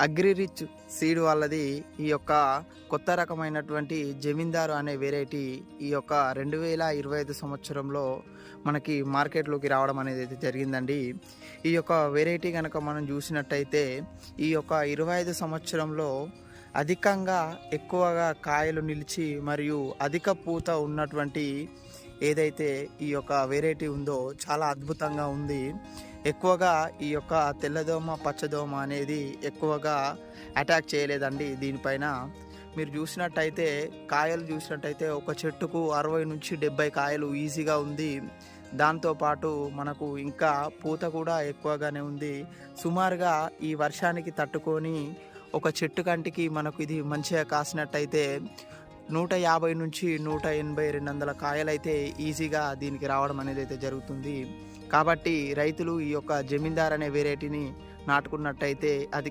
Agri rich seed వాళ్ళది ఈ యొక్క కొత్త రకమైనటువంటి జమీందారు అనే వెరైటీ ఈ యొక్క రెండు వేల ఇరవై ఐదు సంవత్సరంలో మనకి మార్కెట్లోకి రావడం అనేది అయితే జరిగిందండి. ఈ యొక్క వెరైటీ కనుక మనం చూసినట్టయితే ఈ యొక్క ఇరవై ఐదు సంవత్సరంలో అధికంగా ఎక్కువగా కాయలు నిలిచి మరియు అధిక పూత ఉన్నటువంటి ఏదైతే ఈ యొక్క వెరైటీ ఉందో చాలా అద్భుతంగా ఉంది. ఎక్కువగా ఈ యొక్క తెల్లదోమ పచ్చదోమ అనేది ఎక్కువగా అటాక్ చేయలేదండి దీనిపైన. మీరు చూసినట్టయితే కాయలు చూసినట్టయితే ఒక చెట్టుకు అరవై నుంచి డెబ్బై కాయలు ఈజీగా ఉంది. దాంతోపాటు మనకు ఇంకా పూత కూడా ఎక్కువగానే ఉంది. సుమారుగా ఈ వర్షానికి తట్టుకొని ఒక చెట్టు కంటికి మనకు ఇది మంచిగా కాసినట్టయితే నూట యాభై నుంచి నూట ఎనభై రెండు వందల కాయలైతే ఈజీగా దీనికి రావడం అనేది అయితే జరుగుతుంది. కాబట్టి రైతులు ఈ యొక్క జమీందార్ అనే వెరైటీని నాటుకున్నట్టయితే అది